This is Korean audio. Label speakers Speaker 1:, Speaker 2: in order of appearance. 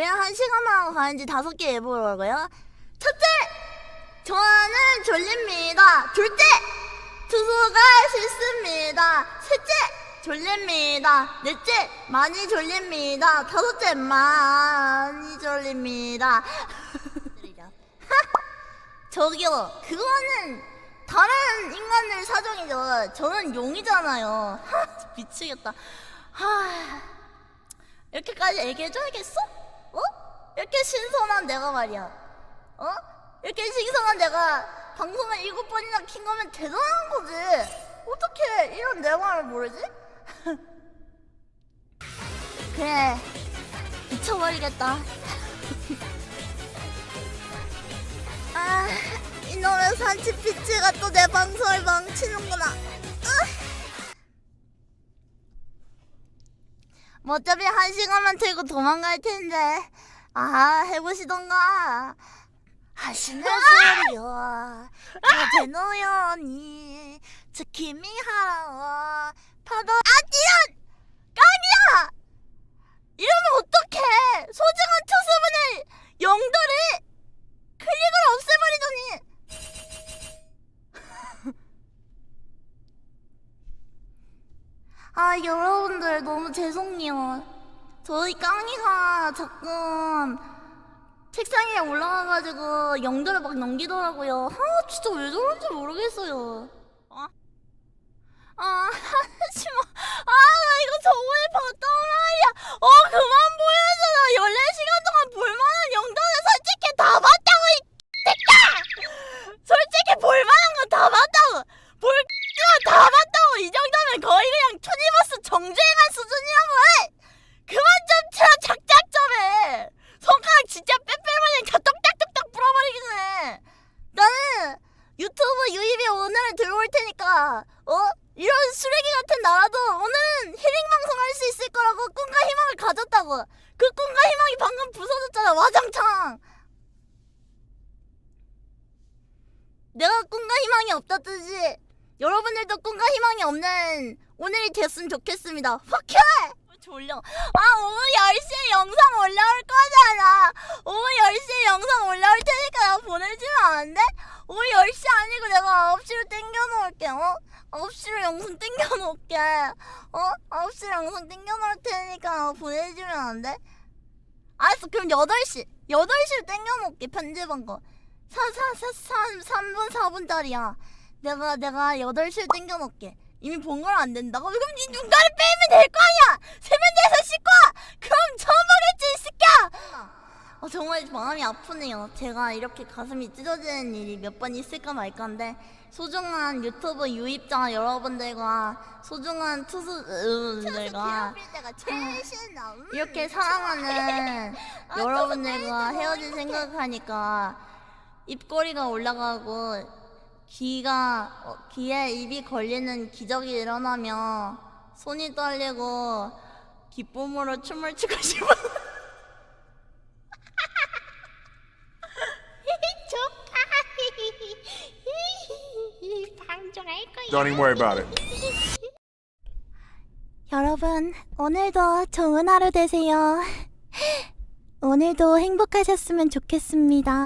Speaker 1: 어디로 가는지 다섯 개 해보려고요. 첫째, 저는 졸립니다. 둘째, 투수가 싫습니다. 셋째, 졸립니다. 넷째, 많이 졸립니다. 다섯째, 많이 졸립니다. 저기요, 그거는 다른 인간들 사정이죠. 저는 용이잖아요. 미치겠다. 하, 이렇게까지 얘기해줘야겠어? 어? 이렇게 신선한 내가 말이야. 어? 이렇게 신선한 내가 방송을 일곱 번이나 킨 거면 대단한 거지. 어떻게 이런 내 말을 모르지? 그래, 미쳐버리겠다. 아, 이놈의 산치피치가 또 내 방송을 망치는구나. 뭐 어차피 한 시간만 틀고 도망갈 텐데. 아, 해보시던가. 하시는 소리요. 저제노연이 지킴이 하라. 파도, 아, 이런! 깡이야! 이러면 어떡해! 소중한 투수분의 영도를 클릭을 없애버리더니 아 여러분들 너무 죄송해요. 저희 깡이가 자꾸 책상 위에 올라가가지고 영도를 막 넘기더라고요. 아 진짜 왜 저런지 모르겠어요. 어? 아 하지마. 아나 이거 저번에 봤단 말이야 어 그만 보여줘 나 14시간 동안 볼만한 영도는 솔직히 다 봤다고 이 새끼야 솔직히 볼만한 건 다 봤다고 볼 X가 다 봤다고 이 정도면 거의 그냥 투니버스 정주행한 수준이라고 해 그만 좀 틀어 작작 좀해 손가락 진짜 빼빼마냥 다 똑딱똑딱 불어버리긴 해 나는 유튜브 유입이 오늘은 들어올 테니까 어? 이런 쓰레기 같은 나라도 오늘은 힐링 방송 할 수 있을 거라고 꿈과 희망을 가졌다고 그 꿈과 희망이 방금 부서졌잖아 와장창 내가 꿈과 희망이 없다 뜻이 여러분들도 꿈과 희망이 없는 오늘이 됐으면 좋겠습니다 확해! 졸려 아 오후 10시에 영상 올라올 거잖아 오후 10시에 영상 올라올 테니까 나 보내주면 안 돼? 오후 10시 아니고 내가 9시로 땡겨놓을게 어? 9시로 영상 땡겨놓을게 어? 9시로 영상 땡겨놓을 테니까 보내주면 안 돼? 알았어 그럼 8시 8시로 땡겨놓을게 편집한 거 4, 4, 4, 3, 3분 4분짜리야 내가 내가 8시에 땡겨놓을게 이미 본 걸 안 된다고? 그럼 네 눈가를 빼면 될 거 아니야 세면대에서 씻고 와! 그럼 처음 보겠지 이 새끼야 어, 정말 아프네요 제가 이렇게 가슴이 찢어지는 일이 몇 번 있을까 말까인데 소중한 유튜브 유입자 여러분들과 소중한 투수들과
Speaker 2: 때가 제일 신나. 음.
Speaker 1: 이렇게 사랑하는
Speaker 2: 아,
Speaker 1: 여러분들과
Speaker 2: 또
Speaker 1: 헤어질 생각하니까 입꼬리가 올라가고 귀가 어, 귀에 입이 걸리는 기적이 일어나며 손이 떨리고 기쁨으로 춤을 추고 싶어.
Speaker 2: 방종할 거야.
Speaker 3: Don't even worry about it.
Speaker 1: 여러분, 오늘도 좋은 하루 되세요. 오늘도 행복하셨으면 좋겠습니다.